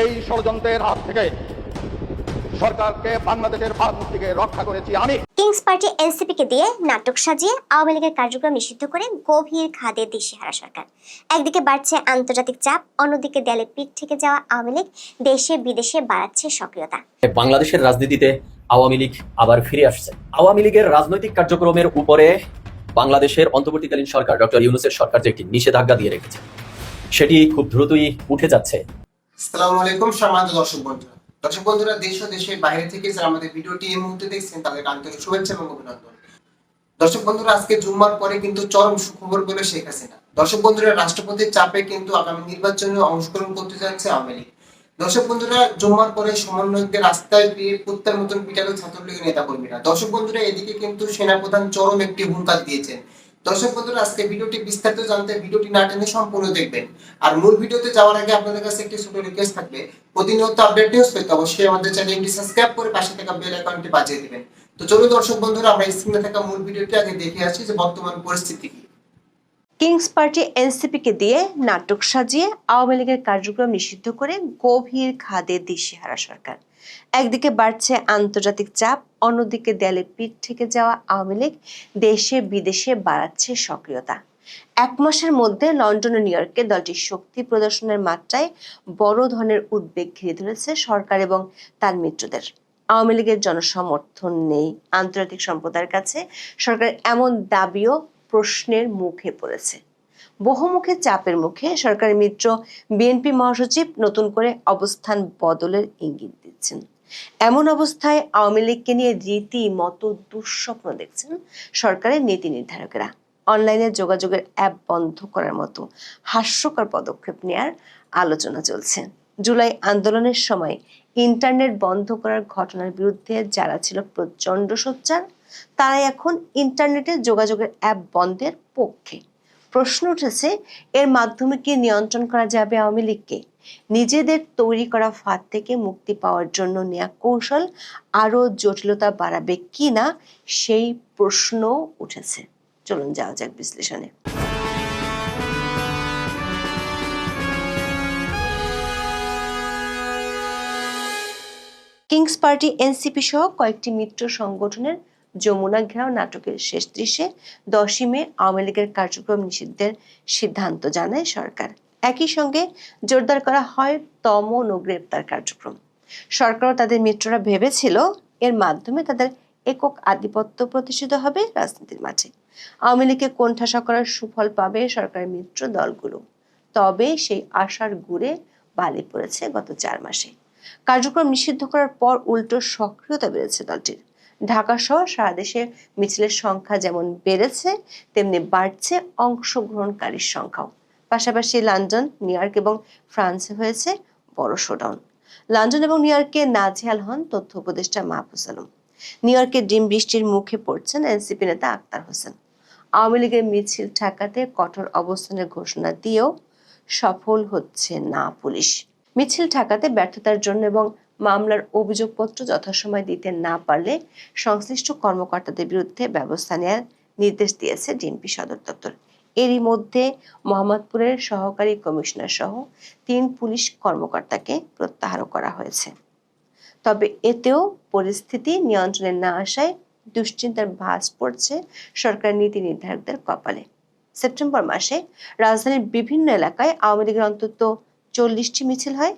এই ষড়যন্ত্রের হাত থেকে সরকারকে বাংলাদেশের ভাবমূর্তিকে রক্ষা করেছি আমি। কিংস পার্টি এনসিপিকে দিয়ে নাটক সাজিয়ে আওয়ামী লীগের কার্যক্রম নিষিদ্ধ করে গভীর খাদে দিশেহারা সরকার। একদিকে বাড়ছে আন্তর্জাতিক চাপ অন্যদিকে দেয়ালে পিঠ থেকে যাওয়া আওয়ামী লীগ দেশে বিদেশে বাড়াচ্ছে সক্রিয়তা। বাংলাদেশের রাজনীতিতে আওয়ামী লীগ আবার ফিরে আসছে। আওয়ামী লীগের রাজনৈতিক কার্যক্রমের উপরে বাংলাদেশের অন্তর্বর্তীকালীন সরকার ডক্টর ইউনুসের সরকার যে একটি নিষেধাজ্ঞা দিয়ে রেখেছে সেটি খুব দ্রুতই উঠে যাচ্ছে। আসসালামু আলাইকুম সম্মানিত দর্শক বন্ধুরা। দর্শক বন্ধুরা, দেশ ও দেশের বাইরে থেকে যারা আমাদের ভিডিওটি এই মুহূর্তে দেখছেন তাদের আন্তরিক শুভেচ্ছা এবং অভিনন্দন। দর্শক বন্ধুরা, আজকে জুম্মার পরে কিন্তু চরম সুখবর বলে শেখ হাসিনা। দর্শক বন্ধুরা, রাষ্ট্রপতির চাপে কিন্তু আগামী নির্বাচনে অংশগ্রহণ করতে যাচ্ছে আওয়ামী লীগ। দর্শক বন্ধুরা, জুম্মার পরে সমন্বয়কদের রাস্তায় দিয়ে কুত্তার মতন পিটালো ছাত্রলীগের নেতা কর্মীরা দর্শক বন্ধুরা, এদিকে কিন্তু সেনাপ্রধান চরম একটি হুঙ্কার দিয়েছেন। দর্শক বন্ধুরা, আজকে ভিডিওটি বিস্তারিত জানতে ভিডিওটি না টেনে সম্পূর্ণ দেখবেন। আর মূল ভিডিওতে যাওয়ার আগে আপনাদের কাছে একটি ছোট রিকোয়েস্ট থাকবে। প্রতিনিয়ত আপডেট নিউজ পেতে অবশ্যই আমাদের চ্যানেলটি সাবস্ক্রাইব করে পাশে থাকা বেল আইকনটি বাজিয়ে দিবেন। তো চলুন দর্শক বন্ধুরা, আমরা স্ক্রিনে থাকা মূল ভিডিওটি আগে দেখে আসি যে বর্তমান পরিস্থিতি কি। কিংস পার্টি এনসিপিকে দিয়ে নাটক সাজিয়ে আওয়ামী লীগের কার্যক্রম নিষিদ্ধ করে গভীর খাদে দিশেহারা সরকার। একদিকে বাড়ছে আন্তর্জাতিক চাপ, অন্যদিকে দেয়ালে পিঠ থেকে যাওয়া আওয়ামী লীগ দেশে বিদেশে বাড়াচ্ছে সক্রিয়তা। এক মাসের মধ্যে লন্ডন ও নিউ ইয়র্কে দলটির শক্তি প্রদর্শনের মাত্রায় বড় ধরনের উদ্বেগ ঘিরে ধরেছে সরকার এবং তার মিত্রদের। আওয়ামী লীগের জনসমর্থন নেই। আন্তর্জাতিক সম্প্রদায়ের কাছে সরকারের এমন দাবিও প্রশ্নের মুখে পড়েছে। বহুমুখী চাপের মুখে সরকারের মিত্র বিএনপি মহাসচিব নতুন করে অবস্থান বদলের ইঙ্গিত দিচ্ছেন। এমন অবস্থায় আওয়ামী লীগকে নিয়ে রীতিমতো দুঃস্বপ্ন দেখছেন সরকারের নীতি নির্ধারকেরা। অনলাইনে যোগাযোগের অ্যাপ বন্ধ করার মতো হাস্যকর পদক্ষেপ নেয়ার আলোচনা চলছে। জুলাই আন্দোলনের সময় ইন্টারনেট বন্ধ করার ঘটনার বিরুদ্ধে যারা ছিল প্রচণ্ড সোচ্চার, তারাই এখন ইন্টারনেটে যোগাযোগের অ্যাপ বন্ধের পক্ষে। প্রশ্ন উঠেছে, এর মাধ্যমে কি নিয়ন্ত্রণ করা যাবে আওয়ামী লীগকে? নিজেদের তৈরি করা ফাঁদ থেকে মুক্তি পাওয়ার জন্য নেয়া কৌশল আরও জটিলতা বাড়াবে কিনা সেই প্রশ্ন উঠেছে। চলুন যাওয়া যাক বিশ্লেষণে। কিংস পার্টি, এনসিপি সহ কয়েকটি মিত্র সংগঠনের যমুনা ঘেরাও নাটকের শেষ দৃশ্যে দশই মে আওয়ামী লীগের কার্যক্রম নিষিদ্ধের সিদ্ধান্ত জানায় সরকার। একই সঙ্গে জোরদার করা হয় তম ও গ্রেপ্তার কার্যক্রম। সরকারও তাদের মিত্ররা ভেবেছিল এর মাধ্যমে তাদের একক আধিপত্য প্রতিষ্ঠিত হবে রাজনীতির মাঠে। আওয়ামী লীগকে কোণঠাসা করার সুফল পাবে সরকারের মিত্র দলগুলো। তবে সেই আশার গুড়ে বালি পড়েছে গত চার মাসে। কার্যক্রম নিষিদ্ধ করার পর উল্টো সক্রিয়তা বেড়েছে দলটির। ঢাকা সহ সারা দেশে মিছিলের সংখ্যা যেমন বেড়েছে, তেমনি বাড়ছে অংশগ্রহণকারীর সংখ্যাও। পাশাপাশি লন্ডন, নিউ ইয়র্ক এবং ফ্রান্সে হয়েছে বড় শোডাউন। লন্ডন এবং নিউ ইয়র্কে নাজেহাল হন তথ্য উপদেষ্টা মাহফুজ আলম। নিউ ইয়র্কে ডিম বৃষ্টির মুখে পড়ছেন এনসিপি নেতা আক্তার হোসেন। আওয়ামী লীগের মিছিল ঠেকাতে কঠোর অবস্থানের ঘোষণা দিয়েও সফল হচ্ছে না পুলিশ। মিছিল ঠেকাতে ব্যর্থতার জন্য এবং মামলার অভিযোগপত্র যথাসময় দিতে না পারলে সংশ্লিষ্ট কর্মকর্তাদের বিরুদ্ধে ব্যবস্থা নেওয়ার নির্দেশ দিয়েছে ডিএমপি সদর দপ্তর। এরই মধ্যে মোহাম্মদপুরের সহকারী কমিশনার সহ তিন পুলিশ কর্মকর্তাকে প্রত্যাহার করা হয়েছে। তবে এতেও পরিস্থিতি নিয়ন্ত্রণে না আসায় দুশ্চিন্তার ভাস পড়ছে সরকার নীতি নির্ধারকদের কপালে। সেপ্টেম্বর মাসে রাজধানীর বিভিন্ন এলাকায় আওয়ামী লীগের অন্তত চল্লিশটি মিছিল হয়।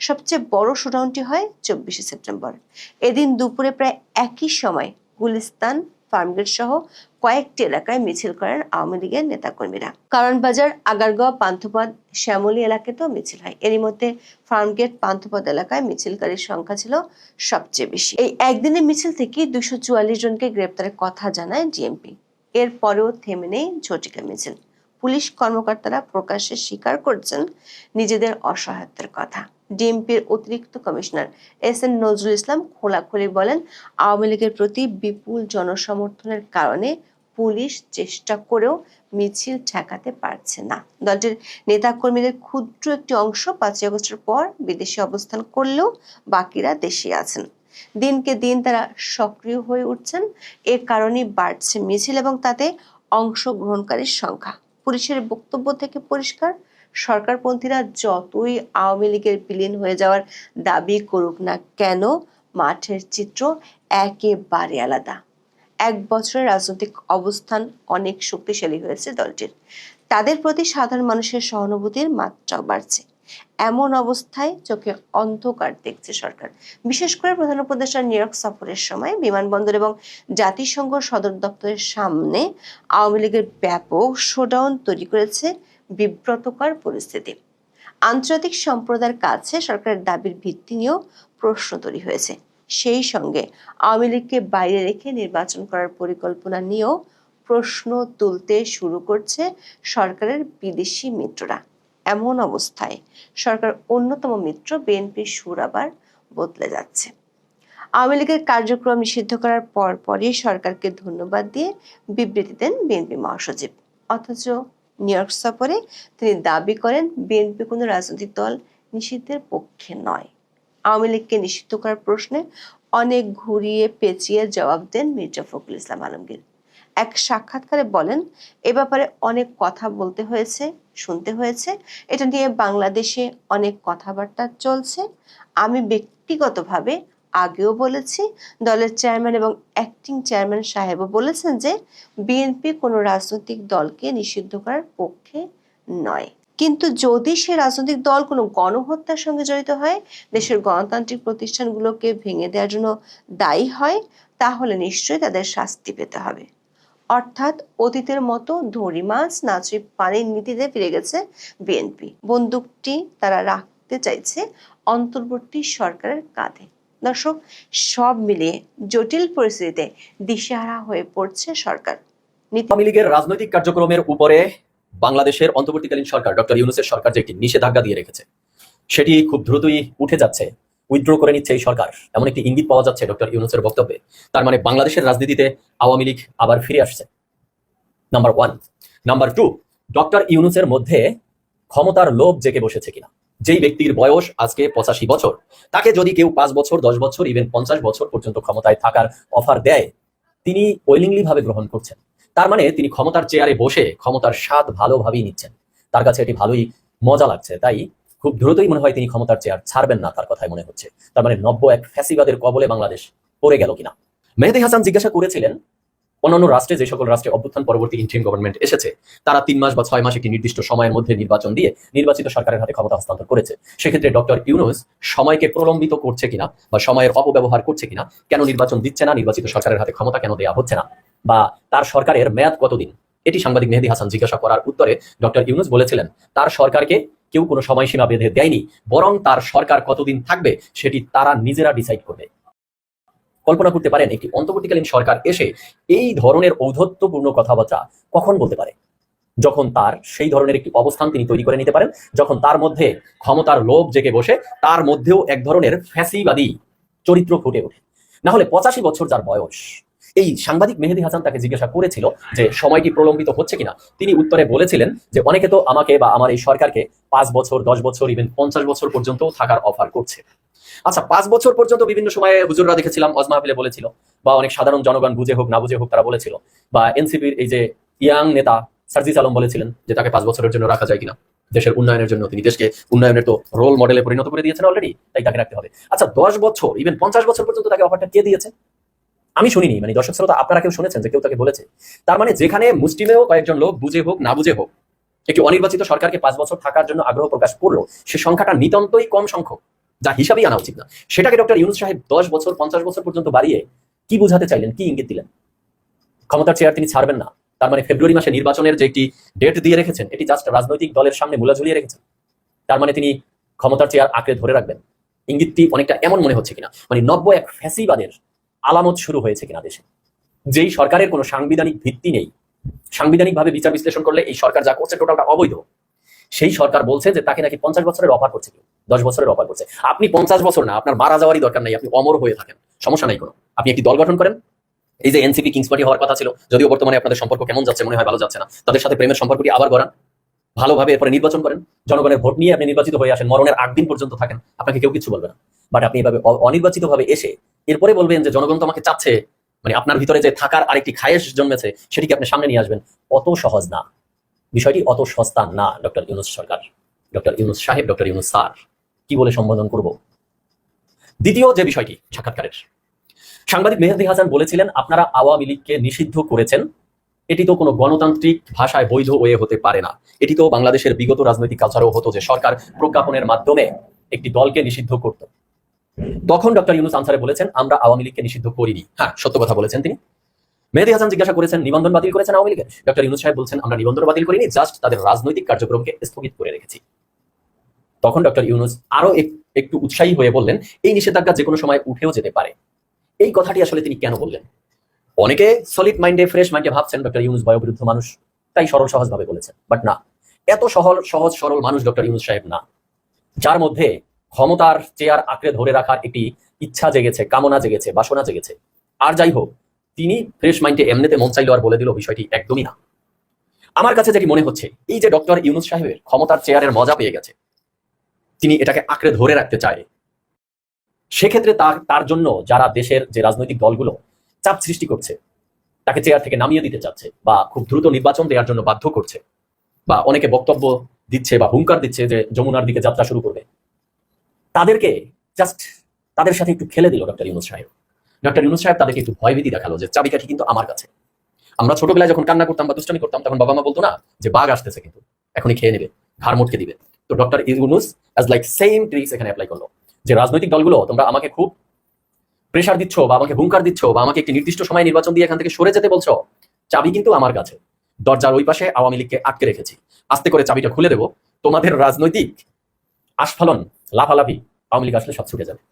সবচেয়ে বড় শোডাউনটি হয় চব্বিশে সেপ্টেম্বর। এদিন দুপুরে প্রায় একই সময় গুলিস্তান, ফার্মগেট সহ কয়েকটি এলাকায় মিছিল করেন আওয়ামী লীগের নেতাকর্মীরা। কারণ বাজার আগারগাঁও পান্থপথ শ্যামলী এলাকাতেও মিছিল হয়। এরই মধ্যে ফার্মগেট পান্থপথ এলাকায় মিছিলকারীর সংখ্যা ছিল সবচেয়ে বেশি। এই একদিনের মিছিল থেকে দুশো চুয়াল্লিশ জনকে গ্রেপ্তারের কথা জানায় ডিএমপি। এর পরেও থেমে নেই ঝটিকা মিছিল। পুলিশ কর্মকর্তারা প্রকাশ্যে স্বীকার করছেন নিজেদের অসহায়তার কথা। ডিএমপির অতিরিক্ত commissioner S N Nazrul Islam খোলাখুলি বলেন, আওয়ামী লীগের প্রতি বিপুল জনসমর্থনের কারণে পুলিশ চেষ্টা করেও মিছিল ঠেকাতে পারছে না। দলটির নেতাকর্মীদের ক্ষুদ্র একটি অংশ পাঁচই আগস্টের পর বিদেশে অবস্থান করলেও বাকিরা দেশে আছেন। দিনকে দিন তারা সক্রিয় হয়ে উঠছেন। এর কারণেই বাড়ছে মিছিল এবং তাতে অংশগ্রহণকারীর সংখ্যা। পুলিশের বক্তব্য থেকে পরিষ্কার সরকারপন্থীরা যতই আওয়ামী লীগের বিলীন হয়ে যাওয়ার দাবি করুক না কেন, মাঠের চিত্র একেবারে আলাদা। এক বছরের রাজনৈতিক অবস্থান অনেক শক্তিশালী হয়েছে দলটির। তাদের প্রতি সাধারণ মানুষের সহানুভূতির মাত্রাও বাড়ছে। এমন অবস্থায় চোখে অন্ধকার দেখছে সরকার। বিশেষ করে প্রধান উপদেষ্টা নিউ ইয়র্ক সফরের সময় বিমানবন্দর এবং জাতিসংঘ সদর দপ্তরের সামনে আওয়ামী লীগের ব্যাপক শোডাউন তৈরি করেছে বিব্রতকর পরিস্থিতি। আন্তর্জাতিক সম্প্রদায়ের কাছে সরকারের দাবির ভিত্তি নিয়েও প্রশ্ন তৈরি হয়েছে। সেই সঙ্গে আওয়ামী লীগকে বাইরে রেখে নির্বাচন করার পরিকল্পনা নিয়েও প্রশ্ন তুলতে শুরু করছে সরকারের বিদেশি মিত্ররা। এমন অবস্থায় সরকার অন্যতম মিত্র বিএনপির সুর আবার বদলে যাচ্ছে। আওয়ামী লীগের কার্যক্রম নিষিদ্ধ করার পর পরই সরকারকে ধন্যবাদ দিয়ে বিবৃতি দেন বিএনপি মহাসচিব। অথচ নিউ ইয়র্ক সফরে তিনি দাবি করেন, বিএনপি কোনো রাজনৈতিক দল নিষিদ্ধের পক্ষে নয়। আওয়ামী লীগকে নিষিদ্ধ করার প্রশ্নে অনেক ঘুরিয়ে পেঁচিয়ে জবাব দেন মির্জা ফখরুল ইসলাম আলমগীর। এক সাক্ষাৎকারে বলেন, এ ব্যাপারে অনেক কথা বলতে হয়েছে শুনতে হয়েছে। এটা নিয়ে বাংলাদেশে অনেক কথাবার্তা চলছে। আমি ব্যক্তিগতভাবে আগেও বলেছি, দলের চেয়ারম্যান এবং অ্যাক্টিং চেয়ারম্যান সাহেবও বলেছেন যে বিএনপি কোনো রাজনৈতিক দলকে নিষিদ্ধ করার পক্ষে নয়। কিন্তু যদি সে রাজনৈতিক দল কোনো গণহত্যার সঙ্গে জড়িত হয়, দেশের গণতান্ত্রিক প্রতিষ্ঠানগুলোকে ভেঙে দেওয়ার জন্য দায়ী হয়, তাহলে নিশ্চয়ই তাদের শাস্তি পেতে হবে। অর্থাৎ অতীতের মতো ধরি মাছ নাচে পানির নীতিতে ফিরে গেছে বিএনপি বন্দুকটি তারা রাখতে চাইছে অন্তর্বর্তী সরকারের কাঁধে। দর্শক, সব মিলিয়ে জটিল পরিস্থিতিতে দিশেহারা হয়ে পড়ছে সরকার। আওয়ামী লীগের রাজনৈতিক কার্যক্রমের উপরে বাংলাদেশের অন্তর্বর্তীকালীন সরকার, ডক্টর ইউনুসের সরকার যে একটি নিষেধাজ্ঞা দিয়ে রেখেছে, সেটি খুব দ্রুতই উঠে যাচ্ছে। উইথড্র করে নিচ্ছে এই সরকার। এমন একটি ইঙ্গিত পাওয়া যাচ্ছে ডক্টর ইউনুসের বক্তব্যে। তার মানে বাংলাদেশের রাজনীতিতে আওয়ামী লীগ আবার ফিরে আসছে। Number one number two doctor ইউনুসের মধ্যে ক্ষমতার লোভ জেগে বসেছে কিনা? যেই ব্যক্তির বয়স আজকে পঁচাশি বছর, তাকে যদি কেউ পাঁচ বছর, দশ বছর ইভেন পঞ্চাশ বছর পর্যন্ত ক্ষমতায় থাকার অফার দেয়, তিনি ওয়েলিংলি ভাবে গ্রহণ করছেন। তার মানে তিনি ক্ষমতার চেয়ারে বসে ক্ষমতার স্বাদ ভালোভাবেই নিচ্ছেন। তার কাছে এটি ভালোই মজা লাগছে, তাই খুব দ্রুতই মনে হয় তিনি ক্ষমতার চেয়ার ছাড়বেন না, তার কথাই মনে হচ্ছে। তার মানে নব্য এক ফ্যাসিবাদের কবলে বাংলাদেশ পড়ে গেল কিনা? মেহেদি হাসান জিজ্ঞাসা করেছিলেন, অন্যান্য রাষ্ট্রে, যে সকল রাষ্ট্রে অভ্যুত্থান পরবর্তী ইন্টিম গভর্নমেন্ট এসেছে, তারা তিন মাস বা ছয় মাস একটি নির্দিষ্ট সময়ের মধ্যে নির্বাচন দিয়ে নির্বাচিত সরকারের হাতে ক্ষমতা হস্তান্তর করেছে। সেক্ষেত্রে ডক্টর ইউনুস সময়কে প্রলম্বিত করছে কিনা বা সময়ের অপব্যবহার করছে কিনা, কেন নির্বাচন দিচ্ছে না, নির্বাচিত সরকারের হাতে ক্ষমতা কেন দেওয়া হচ্ছে না? বা তার সরকারের মেয়াদ কতদিন? এটি সাংবাদিক মেহেদি হাসান জিজ্ঞাসা করার উত্তরে ডক্টর ইউনুস বলেছিলেন, তার সরকারকে কেউ কোনো সময়সীমা বেঁধে দেয়নি, বরং তার সরকার কতদিন থাকবে সেটি তারা নিজেরা ডিসাইড করবে। কল্পনা করতে পারেন, একটি অন্তর্বর্তীকালীন সরকার এসে এই ধরনের ঔদ্ধত্যপূর্ণ কথাবার্তা কখন বলতে পারে? যখন তার সেই ধরনের একটি অবস্থান তিনি তৈরি করে নিতে পারেন, যখন তার মধ্যে ক্ষমতার লোভ জেগে বসে, তার মধ্যেও এক ধরনের ফ্যাসিবাদী চরিত্র ফুটে ওঠে। না হলে পঁচাশি বছর যার বয়স এই সাংবাদিক মেহেদি হাসান তাকে জিজ্ঞাসা করেছিল যে সময়টি প্রলম্বিত হচ্ছে কিনা? তিনি উত্তরে বলেছিলেন যে অনেকে তো আমাকে বা আমার এই সরকারকে পাঁচ বছর, দশ বছর ইভেন পঞ্চাশ বছর পর্যন্ত থাকার অফার করছে। আচ্ছা পাঁচ বছর পর্যন্ত বিভিন্ন সময়ে হুজুররা দেখেছিলাম অজমাহফিলে বলেছিল বা অনেক সাধারণ জনগণ বুঝে হোক, না বুঝে হোক, তারা বলেছিল। বা এনসিপির এই যে ইয়াং নেতা সার্জিস আলম বলেছিলেন যে তাকে পাঁচ বছরের জন্য রাখা যায় কিনা? দেশের উন্নয়নের জন্য। তিনি দেশকে উন্নয়নের তো রোল মডেলে পরিণত করে দিয়েছেন অলরেডি তাই তাকে রাখতে হবে। আচ্ছা দশ বছর ইভেন পঞ্চাশ বছর পর্যন্ত তাকে অফারটা কে দিয়েছে? আমি শুনিনি মানে দর্শক শ্রোতা, আপনারা কেউ শুনেছেন যে কেউ তাকে বলেছে? তার মানে যেখানে মুসলিমেও কয়েকজন লোক বুঝে হোক, না বুঝে হোক, একটি অনির্বাচিত সরকারকে পাঁচ বছর থাকার জন্য আগ্রহ প্রকাশ করল, সে সংখ্যাটা নিতান্তই কম সংখ্যক, যা হিসাবেই আনা উচিত না। সেটাকে ডক্টর ইউনুস সাহেব দশ বছর, পঞ্চাশ বছর পর্যন্ত বাড়িয়ে কি বুঝাতে চাইলেন, কি ইঙ্গিত দিলেন? ক্ষমতার চেয়ার তিনি ছাড়বেন না। তার মানে ফেব্রুয়ারি মাসে নির্বাচনের যে একটি ডেট দিয়ে রেখেছেন, এটি জাস্ট রাজনৈতিক দলের সামনে মূলা ঝুলিয়ে রেখেছেন। তার মানে তিনি ক্ষমতার চেয়ার আঁকড়ে ধরে রাখবেন। ইঙ্গিতটি অনেকটা এমন মনে হচ্ছে কিনা? মানে নব্য এক ফ্যাসিবাদের আলামত শুরু হয়েছে কিনা দেশে। যেই সরকারের কোনো সাংবিধানিক ভিত্তি নেই, সাংবিধানিকভাবে বিচার বিশ্লেষণ করলে এই সরকার যা করছে টোটালটা অবৈধ। সেই সরকার বলছে যে তাকে নাকি পঞ্চাশ বছরের অফার করছে কেউ, দশ বছরের অফার করছে। আপনি পঞ্চাশ বছর না, আপনার মারা যাওয়ারই দরকার নাই, আপনি অমর হয়ে থাকেন, সমস্যা নাই কোনো। আপনি একটি দল গঠন করেন। এই যে এনসিপি, কিংস পার্টি হওয়ার কথা ছিল, যদিও বর্তমানে আপনাদের সম্পর্ক কেমন যাচ্ছে মনে হয় ভালো যাচ্ছে না। তাদের সাথে প্রেমের সম্পর্কটি আবার গড়ান, ভালোভাবে এরপরে নির্বাচন করেন। জনগণের ভোট নিয়ে আপনি নির্বাচিত হয়ে আসেন, মরণের আগ দিন পর্যন্ত থাকেন, আপনাকে কেউ কিছু বলবে না। বাট আপনি এভাবে অনির্বাচিত ভাবে এসে এরপরে বলবেন যে জনগণ তো আমাকে চাচ্ছে মানে আপনার ভিতরে যে থাকার আরেকটি খায়েশ জন্মেছে, সেটিকে আপনি সামনে নিয়ে আসবেন। অত সহজ না। বিষয়টি অত সস্তা না, ডক্টর ইউনুস সরকার। ডক্টর ইউনুস সাহেব, ডক্টর ইউনুস স্যার, কি বলে সম্বোধন করব? দ্বিতীয় যে বিষয়টি, সাক্ষাৎকারের। সাংবাদিক মেহেদি হাসান বলেছিলেন, আপনারা আওয়ামী লীগকে নিষিদ্ধ করেছেন। এটি তো কোনো গণতান্ত্রিক ভাষায় বৈধ ওয়ে হতে পারে না। এটি তো বাংলাদেশের বিগত রাজনৈতিক কালচারও হতো যে সরকার প্রজ্ঞাপনের মাধ্যমে একটি দলকে নিষিদ্ধ করত। তখন ডক্টর ইউনুস আনসারে বলেছেন, আমরা আওয়ামী লীগকে নিষিদ্ধ করিনি। হ্যাঁ সত্য কথা বলেছেন তিনি। মেহেদি হাসান জিজ্ঞাসা করেছেন, নিবন্ধন বাতিল করেছেন আওয়ামী লীগের? ডক্টর ইউনুস সাহেব বলছেন, আমরা নিবন্ধন বাতিল করিনি, জাস্ট তাদের রাজনৈতিক কার্যক্রমকে স্থগিত করে রেখেছি। তখন ডক্টর ইউনুস আরও একটু উৎসাহী হয়ে বললেন, এই নিষেধাজ্ঞা যে কোনো সময় উঠেও যেতে পারে। এই কথাটি আসলে তিনি কেন বললেন? অনেকে সলিড মাইন্ডে, ফ্রেশ মাইন্ডে ভাবছেন, ডক্টর ইউনুস বয়োবৃদ্ধ মানুষ, তাই সরল সহজ ভাবে বলেছেন। বাট না, এত সহল, সহজ সরল মানুষ ডক্টর ইউনুস সাহেব না। যার মধ্যে ক্ষমতার চেয়ার আঁকড়ে ধরে রাখার একটি ইচ্ছা জেগেছে, কামনা জেগেছে, বাসনা জেগেছে। আর যাই হোক, তিনি ফ্রেশ মাইন্ডে এমনিতে মন চাইলো আর বলে দিল বিষয়টি একদমই না। আমার কাছে যেটি মনে হচ্ছে, এই যে ডক্টর ইউনুস সাহেবের ক্ষমতার চেয়ারের মজা পেয়ে গেছে, তিনি এটাকে আঁকড়ে ধরে রাখতে চায়। সেক্ষেত্রে তার তার জন্য যারা দেশের যে রাজনৈতিক দলগুলো চাপ সৃষ্টি করছে, তাকে চেয়ার থেকে নামিয়ে দিতে চাচ্ছে বা খুব দ্রুত নির্বাচন দেওয়ার জন্য বাধ্য করছে, বা অনেকে বক্তব্য দিচ্ছে বা হুঙ্কার দিচ্ছে যে যমুনার দিকে যাত্রা শুরু করবে। তাদেরকে জাস্ট তাদের সাথে একটু খেলে দিল ডক্টর ইউনুস সাহেব। ডক্টর ইউনুস সাহেব তাদেরকে একটু ভয়ভীতি দেখাল যে চাবিকাঠি কিন্তু আমার কাছে। আমরা ছোটবেলায় যখন কান্না করতাম বা দুষ্টামি করতাম, তখন বাবা মা বলতো না যে, বাঘ আসতেছে কিন্তু। এখনই খেয়ে নেবে, ঘাড় মোটকে দিবে। তো doctor Yunus as like same tricks এখানে অ্যাপ্লাই করল যে, রাজনৈতিক দলগুলো, তোমরা আমাকে খুব প্রেশার দিচ্ছ বা আমাকে হুঙ্কার দিচ্ছ বা আমাকে একটি নির্দিষ্ট সময় নির্বাচন দিয়ে এখান থেকে সরে যেতে বলছো, চাবি কিন্তু আমার কাছে। দরজার ওই পাশে আওয়ামী লীগকে আটকে রেখেছি। আস্তে করে চাবিটা খুলে দেবো। তোমাদের রাজনৈতিক আস্ফালন, লাফালাফি, আওয়ামী লীগ আসলে সব ছুটে যাবে।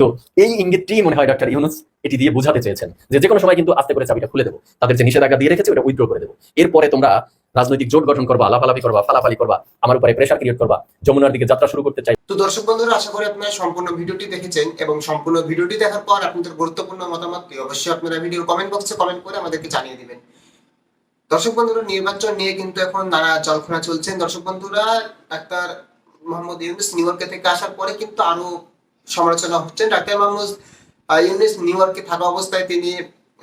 তো এই ইঙ্গিতটি মনে হয় ডক্টর ইউনুস এটি দিয়ে বোঝাতে চেয়েছেন যে যে কোনো সময় কিন্তু আস্তে করে চাবিটা খুলে দেবো, তাদের যে নিষেধাজ্ঞা দিয়ে রেখেছে ওটা উইথড্র করে দেবো। এরপরে তোমরা রাজনৈতিক জোট গঠন করবা, লাফালাফি করবা, ফালাফালি করবা, আমার উপরে প্রেশার ক্রিয়েট করবা, যমুনার দিকে যাত্রা শুরু করতে চাই। তো দর্শক বন্ধুরা, আশা করি আপনারা সম্পূর্ণ ভিডিওটি দেখেছেন এবং সম্পূর্ণ ভিডিওটি দেখার পর আপনাদের গুরুত্বপূর্ণ মতামতটি অবশ্যই আপনারা ভিডিওর কমেন্ট বক্সে কমেন্ট করে আমাদেরকে জানিয়ে দিবেন। দর্শক বন্ধুরা, নির্বাচন নিয়ে কিন্তু এখন নানা জল্পনা চলছেন দর্শক বন্ধুরা, ডাক্তার মোহাম্মদ ইউনুস নিউ ইয়র্কে থেকে আসার পরে কিন্তু আরও সমালোচনা হচ্ছেন। ডাক্তার মোহাম্মদ আহ, ইউনুস নিউ ইয়র্কে থাকা অবস্থায় তিনি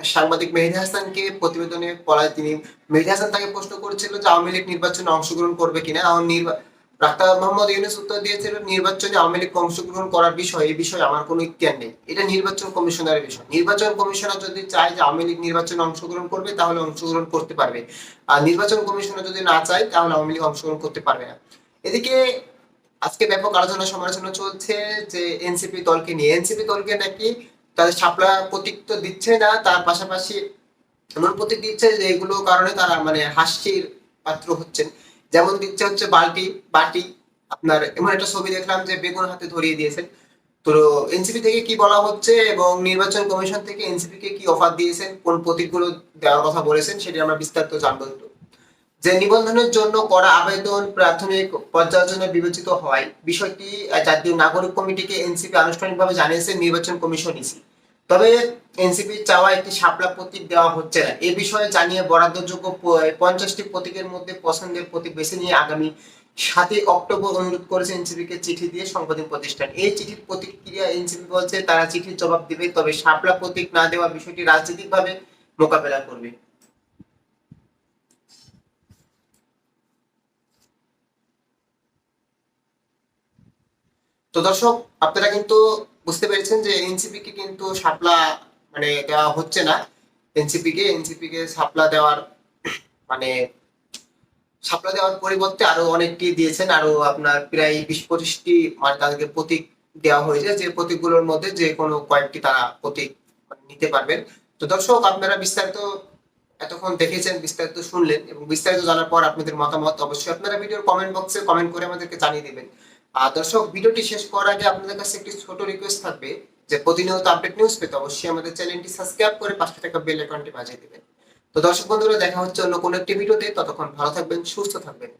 সাংবাদিক মেহেদি হাসানকে প্রতিবেদনে পড়ায় তিনি মেহেদি হাসান তাকে প্রশ্ন করেছিল যে আওয়ামী লীগ নির্বাচনে অংশগ্রহণ করবে কিনা। আমার নির্বা- ডাক্তার মোহাম্মদ ইউনুস উত্তর দিয়েছিল নির্বাচনে আওয়ামী লীগ অংশগ্রহণ করার বিষয়ে এই বিষয়ে আমার কোনো ইতিহার নেই। এটা নির্বাচন কমিশনারের বিষয়। নির্বাচন কমিশনার যদি চায় যে আওয়ামী লীগ নির্বাচনে অংশগ্রহণ করবে তাহলে অংশগ্রহণ করতে পারবে। আর নির্বাচন কমিশনার যদি না চায় তাহলে আওয়ামী লীগ অংশগ্রহণ করতে পারবে না। এদিকে আজকে ব্যাপক আলোচনা সমালোচনা চলছে যে এনসিপি দলকে নিয়ে। এনসিপি দলকে নাকি তাদের ছাপলা প্রতীক তো দিচ্ছে না, তার পাশাপাশি এমন প্রতীক দিচ্ছে যে এগুলো কারণে তারা মানে হাসির পাত্র হচ্ছেন। যেমন দিচ্ছে হচ্ছে বালতি বাটি আপনার এমন একটা ছবি দেখলাম যে বেগুন হাতে ধরিয়ে দিয়েছেন। তো এনসিপি থেকে কি বলা হচ্ছে এবং নির্বাচন কমিশন থেকে এনসিপি কে কি অফার দিয়েছেন, কোন প্রতীকগুলো দেওয়ার কথা বলেছেন, সেটি আমরা বিস্তারিত জানব একটু। যে নিবন্ধনের জন্য করা আবেদন প্রাথমিক পর্যালোচনা বিবেচিত হয়। বিষয়টি জাতীয় নাগরিক কমিটিকে এনসিপি আনুষ্ঠানিকভাবে জানিয়েছে, নির্বাচন কমিশন ইসি। তবে এনসিপি চাওয়া একটি শাপলা প্রতীক দেওয়া হচ্ছে না। এ বিষয়ে জানিয়ে বরাদ্দযোগ্য পঞ্চাশটি প্রতীকের মধ্যে পছন্দের প্রতীক বেছে নিয়ে আগামী সাতই অক্টোবর অনুরোধ করেছে এনসিপি কে চিঠি দিয়ে সংবাদিক প্রতিষ্ঠান। এই চিঠির প্রতিক্রিয়া এনসিপি বলছে, তারা চিঠির জবাব দিবে, তবে শাপলা প্রতীক না দেওয়া বিষয়টি রাজনৈতিকভাবে মোকাবেলা করবে। তো দর্শক, আপনারা কিন্তু বুঝতে পেরেছেন যে এনসিপি কে কিন্তু সাপলা মানে দেওয়া হচ্ছে না। এনসিপি কে এনসিপি কে সাপলা দেওয়ার মানে সাপলা দেওয়ার পরিবর্তে আরও অনেকটি দিয়েছেন। আরও আপনার প্রায় বিশ পঁচিশটি মানে তাদেরকে প্রতীক দেওয়া হয়েছে। যে প্রতীকগুলোর মধ্যে যে কোনো কয়েকটি তারা প্রতীক মানে নিতে পারবেন। তো দর্শক, আপনারা বিস্তারিত এতক্ষণ দেখেছেন, বিস্তারিত শুনলেন এবং বিস্তারিত জানার পর আপনাদের মতামত অবশ্যই আপনারা ভিডিওর কমেন্ট বক্সে কমেন্ট করে আমাদেরকে জানিয়ে দিবেন। দর্শক, ভিডিওটি শেষ করার আগে আপনাদের কাছে একটি ছোট রিকোয়েস্ট থাকবে যে প্রতিনিয়ত আপডেট নিউজ পেতে অবশ্যই আমাদের চ্যানেলটি সাবস্ক্রাইব করে পাশে থাকা বেল আইকনটি বাজিয়ে দেবেন। তো দর্শক বন্ধুরা, দেখা হচ্ছে অন্য কোনো একটি ভিডিওতে। ততক্ষণ ভালো থাকবেন, সুস্থ থাকবেন।